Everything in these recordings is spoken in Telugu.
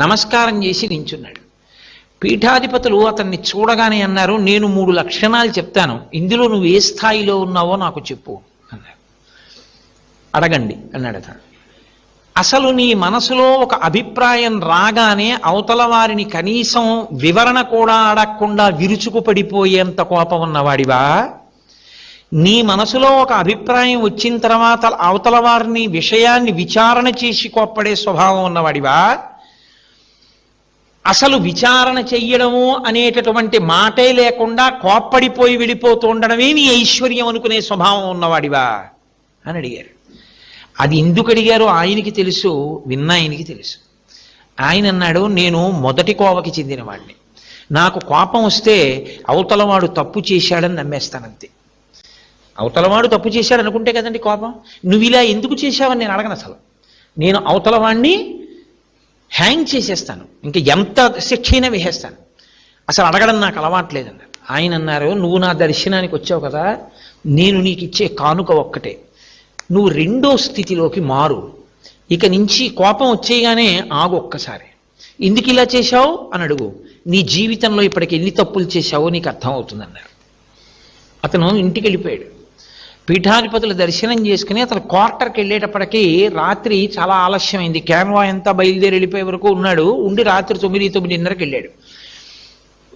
నమస్కారం చేసి నించున్నాడు. పీఠాధిపతులు అతన్ని చూడగానే అన్నారు నేను మూడు లక్షణాలు చెప్తాను. ఇందులో నువ్వు ఏ స్థాయిలో ఉన్నావో నాకు చెప్పు అన్నారు. అడగండి అన్నాడు అతను. అసలు నీ మనసులో ఒక అభిప్రాయం రాగానే అవతల వారిని కనీసం వివరణ కూడా అడగకుండా విరుచుకు పడిపోయేంత కోపం ఉన్నవాడివా? నీ మనసులో ఒక అభిప్రాయం వచ్చిన తర్వాత అవతల వారిని విషయాన్ని విచారణ చేసి కోప్పడే స్వభావం ఉన్నవాడివా? అసలు విచారణ చెయ్యడము అనేటటువంటి మాటే లేకుండా కోప్పడిపోయి వెళ్ళిపోతూ ఉండడమే నీ ఐశ్వర్యం అనుకునే స్వభావం ఉన్నవాడివా? అని అడిగారు. అది ఎందుకు అడిగారో ఆయనకి తెలుసు విన్న ఆయనకి తెలుసు. ఆయన అన్నాడు నేను మొదటి కోవకి చెందినవాడిని నాకు కోపం వస్తే అవతలవాడు తప్పు చేశాడని నమ్మేస్తానంతే. అవతలవాడు తప్పు చేశాడు అనుకుంటే కదండి కోపం? నువ్వు ఇలా ఎందుకు చేశావని నేను అడగను అసలు. నేను అవతలవాణ్ణి హ్యాంగ్ చేసేస్తాను. ఇంకా ఎంత శిక్ష అయినా వేసేస్తాను. అసలు అడగడం నాకు అలవాట్లేదన్నారు ఆయన అన్నారు నువ్వు నా దర్శనానికి వచ్చావు కదా నేను నీకు ఇచ్చే కానుక ఒక్కటే. నువ్వు రెండో స్థితిలోకి మారు. ఇక నుంచి కోపం వచ్చేయగానే ఆగు ఒక్కసారి. ఎందుకు ఇలా చేశావు? అని అడుగు. నీ జీవితంలో ఇప్పటికి ఎన్ని తప్పులు చేశావో నీకు అర్థమవుతుందన్నారు అతను ఇంటికి వెళ్ళిపోయాడు. పీఠాధిపతులు దర్శనం చేసుకుని అతను క్వార్టర్కి వెళ్ళేటప్పటికీ రాత్రి చాలా ఆలస్యమైంది. క్యాన్వా ఎంత బయలుదేరి వెళ్ళిపోయే వరకు ఉన్నాడు. ఉండి రాత్రి తొమ్మిది తొమ్మిదిన్నరకి వెళ్ళాడు.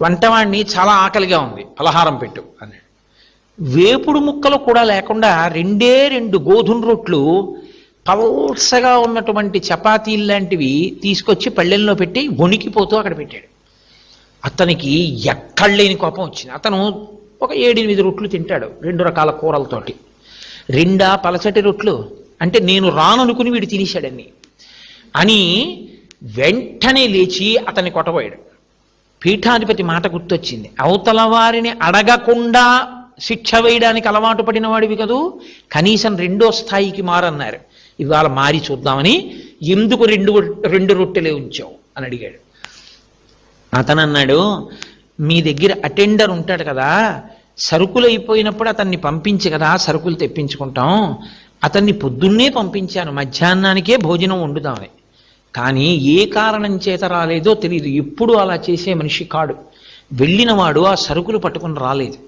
వంటవాడిని చాలా ఆకలిగా ఉంది. పలహారం పెట్టు అన్నాడు. వేపుడు ముక్కలు కూడా లేకుండా రెండే రెండు గోధుమ రొట్లు పల్సగా ఉన్నటువంటి చపాతీలు లాంటివి తీసుకొచ్చి పళ్ళెల్లో పెట్టి వణికిపోతూ అక్కడ పెట్టాడు. అతనికి ఎక్కడలేని కోపం వచ్చింది. అతను ఒక ఏడెనిమిది రొట్లు తింటాడు రెండు రకాల కూరలతోటి. రెండా పలచటి రొట్లు? అంటే నేను రాననుకుని వీడు తినేశాడని. అని వెంటనే లేచి అతన్ని కొట్టబోయాడు. పీఠాధిపతి మాట గుర్తొచ్చింది. అవతల వారిని అడగకుండా శిక్ష వేయడానికి అలవాటు పడినవాడివి కదూ? కనీసం రెండో స్థాయికి మారన్నారు. ఇవాళ మారి చూద్దామని ఎందుకు రెండు రెండు రొట్టెలే ఉంచావు? అని అడిగాడు. అతను అన్నాడు మీ దగ్గర అటెండర్ ఉంటాడు కదా సరుకులు అయిపోయినప్పుడు అతన్ని పంపించి కదా సరుకులు తెప్పించుకుంటాం. అతన్ని పొద్దున్నే పంపించాను మధ్యాహ్నానికే భోజనం వండుదామని కానీ ఏ కారణం చేత రాలేదో తెలియదు ఎప్పుడు అలా చేసే మనిషి కాడు. వెళ్ళినవాడు ఆ సరుకులు పట్టుకుని రాలేదు.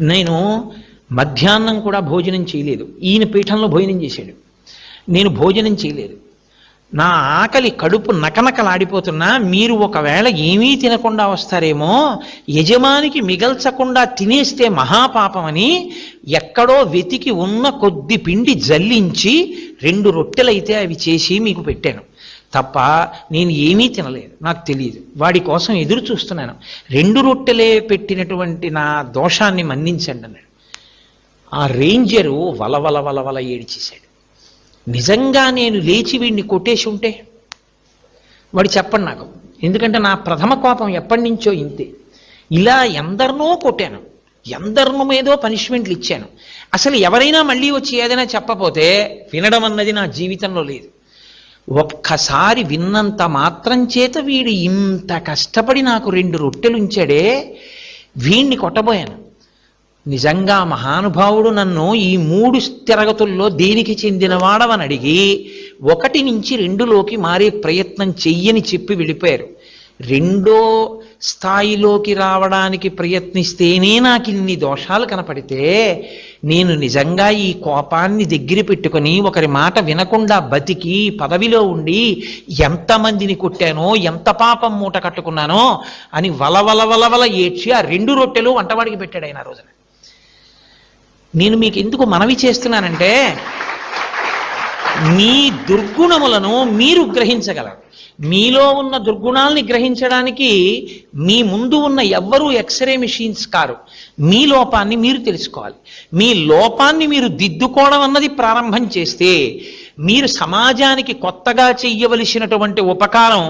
నేను మధ్యాహ్నం కూడా భోజనం చేయలేదు. ఈయన పీఠంలో భోజనం చేశాడు. నేను భోజనం చేయలేదు. నా ఆకలి కడుపు నకనకలాడిపోతున్నా మీరు ఒకవేళ ఏమీ తినకుండా వస్తారేమో యజమానికి మిగల్చకుండా తినేస్తే మహాపాపమని ఎక్కడో వెతికి ఉన్న కొద్ది పిండి జల్లించి రెండు రొట్టెలైతే అవి చేసి మీకు పెట్టాను. తప్ప నేను ఏమీ తినలేదు. నాకు తెలియదు వాడి కోసం ఎదురు చూస్తున్నాను. రెండు రొట్టెలే పెట్టినటువంటి నా దోషాన్ని మన్నించండి అన్నాడు. ఆ రేంజరు వలవల వలవల ఏడిచేశాడు. నిజంగా నేను లేచి వీడిని కొట్టేసి ఉంటే? వాడు చెప్పండి నాకు. ఎందుకంటే నా ప్రథమ కోపం ఎప్పటి నుంచో ఇంతే. ఇలా ఎందరినో కొట్టాను. ఎందరినో ఏదో పనిష్మెంట్లు ఇచ్చాను. అసలు ఎవరైనా మళ్ళీ వచ్చి ఏదైనా చెప్పపోతే వినడం అన్నది నా జీవితంలో లేదు. ఒక్కసారి విన్నంత మాత్రం చేత వీడు ఇంత కష్టపడి నాకు రెండు రొట్టెలు ఉంచాడే వీణ్ణి కొట్టబోయాను. నిజంగా మహానుభావుడు నన్ను ఈ మూడు తిరగతుల్లో దేనికి చెందినవాడవని అడిగి ఒకటి నుంచి రెండులోకి మారే ప్రయత్నం చెయ్యని చెప్పి వెళ్ళిపోయారు. రెండో స్థాయిలోకి రావడానికి ప్రయత్నిస్తేనే నాకు ఇన్ని దోషాలు కనపడితే నేను నిజంగా ఈ కోపాన్ని దగ్గర పెట్టుకొని ఒకరి మాట వినకుండా బతికి పదవిలో ఉండి ఎంతమందిని కొట్టానో ఎంత పాపం మూట కట్టుకున్నానో అని వలవల వలవల ఏడ్చి ఆ రెండు రొట్టెలు వంటవాడికి పెట్టాడు ఆయన రోజున. నేను మీకు ఎందుకు మనవి చేస్తున్నానంటే మీ దుర్గుణములను మీరు గ్రహించగలరు. మీలో ఉన్న దుర్గుణాల్ని గ్రహించడానికి మీ ముందు ఉన్న ఎవ్వరూ ఎక్స్రే మిషన్స్ కారు. మీ లోపాన్ని మీరు తెలుసుకోవాలి. మీ లోపాన్ని మీరు దిద్దుకోవడం అన్నది ప్రారంభం చేస్తే మీరు సమాజానికి కొత్తగా చెయ్యవలసినటువంటి ఉపకారం